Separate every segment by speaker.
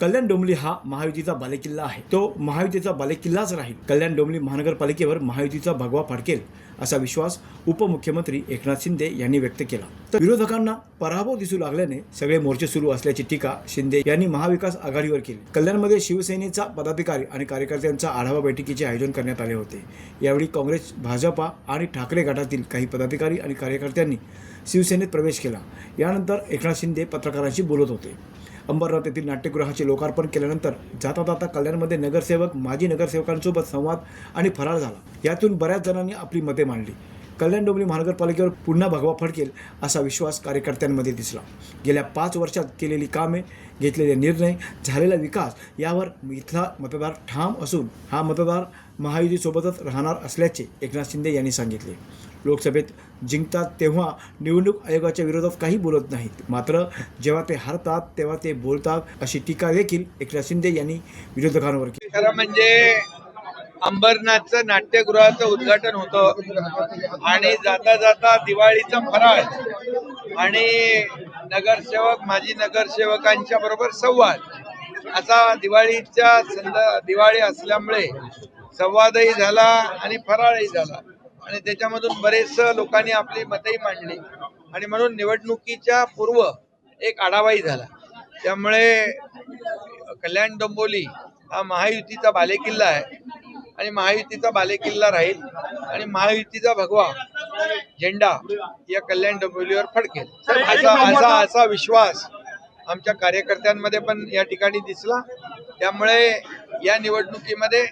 Speaker 1: कल्याण डोंबली हा महायुतीचा बालेकिल्ला आहे. तो महायुतीचा बालेकिल्लाच राहील. कल्याण डोंबली महानगरपालिकेवर महायुतीचा भगवा फडकेल असा विश्वास उपमुख्यमंत्री एकनाथ शिंदे यांनी व्यक्त केला. तर विरोधकांना पराभव दिसू लागल्याने सगळे मोर्चे सुरू असल्याची टीका शिंदे यांनी महाविकास आघाडीवर केली. कल्याणमध्ये शिवसेनेचा पदाधिकारी आणि कार्यकर्त्यांचा आढावा बैठकीचे आयोजन करण्यात आले होते. यावेळी काँग्रेस भाजपा आणि ठाकरे गटातील काही पदाधिकारी आणि कार्यकर्त्यांनी शिवसेनेत प्रवेश केला. यानंतर एकनाथ शिंदे पत्रकारांशी बोलत होते. अंबरनाथ येथील नाट्यगृहाचे लोकार्पण केल्यानंतर जाता जाता कल्याणमध्ये नगरसेवक माजी नगरसेवकांसोबत संवाद आणि फरार झाला. यातून बऱ्याच जणांनी आपली मते मांडली. कल्याण डोंबिवली महानगरपालिकेवर पुन्हा भगवा फडकेल असा विश्वास कार्यकर्त्यांमध्ये दिसला. गेल्या पाच वर्षात केलेली कामे घेतलेले निर्णय झालेला विकास यावर इथला मतदार ठाम असून हा मतदार महायुतीसोबतच राहणार असल्याचे एकनाथ शिंदे यांनी सांगितले. लोकसभेत जिंकतात तेव्हा निवडणूक आयोगाच्या विरोधात काही बोलत नाहीत. मात्र जेव्हा ते हरतात तेव्हा ते बोलतात अशी टीका देखील एकनाथ शिंदे यांनी विरोधकांवर केली.
Speaker 2: खरं म्हणजे अंबरनाथचं नाट्यगृहाचं उद्घाटन होतं. आणि जाता जाता दिवाळीचा फराळ आणि नगरसेवक माजी नगरसेवकांच्या बरोबर संवाद. असा दिवाळीच्या संद दिवाळी असल्यामुळे संवादही झाला आणि फराळही झाला. आणि त्याच्यामधून बरेच लोकांनी आपली मतही मांडली. आणि म्हणून निवडणुकीच्या पूर्व एक आढावाही झाला. त्यामुळे कल्याण डोंबोली हा महायुतीचा बालेकिल्ला आहे. आणि महायुतीचा बालेकिल्ला राहील आणि महायुतीचा भगवा झेंडा या कल्याण डोंबिवलीवर फडकेल. असा असा असा विश्वास आमच्या कार्यकर्त्यांमध्ये पण या ठिकाणी दिसला. त्यामुळे या निवडणुकीमध्ये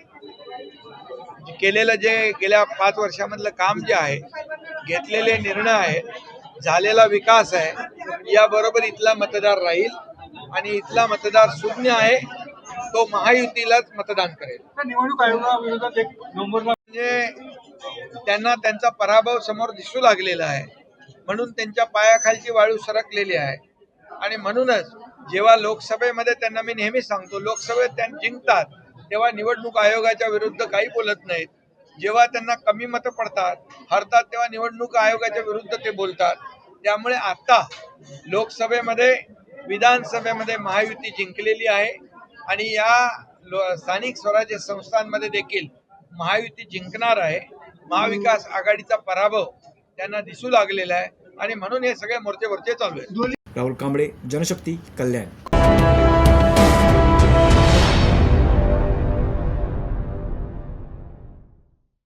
Speaker 2: केलेलं जे गेल्या पाच वर्षामधलं काम जे आहे घेतलेले निर्णय आहेत झालेला विकास आहे याबरोबर इथला मतदार राहील आणि इथला मतदार शून्य आहे. तो महायुतीलाच मतदान करेल.
Speaker 3: निवडणूक आयोगाविरोधात एक नंबरला
Speaker 2: म्हणजे त्यांना त्यांचा पराभव समोर दिसू लागलेला आहे. म्हणून त्यांच्या पायाखालची वाळू सरकलेली आहे. आणि म्हणूनच जेव्हा लोकसभेमध्ये त्यांना मी नेहमी सांगतो लोकसभेत त्या जिंकतात तेव्हा निवडणूक आयोगाच्या विरुद्ध काही बोलत नाहीत. जेव्हा त्यांना कमी मतं पडतात हरतात तेव्हा निवडणूक आयोगाच्या विरुद्ध ते बोलतात. त्यामुळे आता लोकसभेमध्ये विधानसभेमध्ये महायुती जिंकलेली आहे. आणि या स्थानिक स्वराज्य संस्थांमध्ये देखील महायुती जिंकणार आहे. महाविकास आघाडीचा पराभव त्यांना दिसू लागलेला आहे. आणि म्हणून हे सगळे मोर्चे मोर्चे चालू आहेत.
Speaker 1: राहुल कांबळे जनशक्ती कल्याण.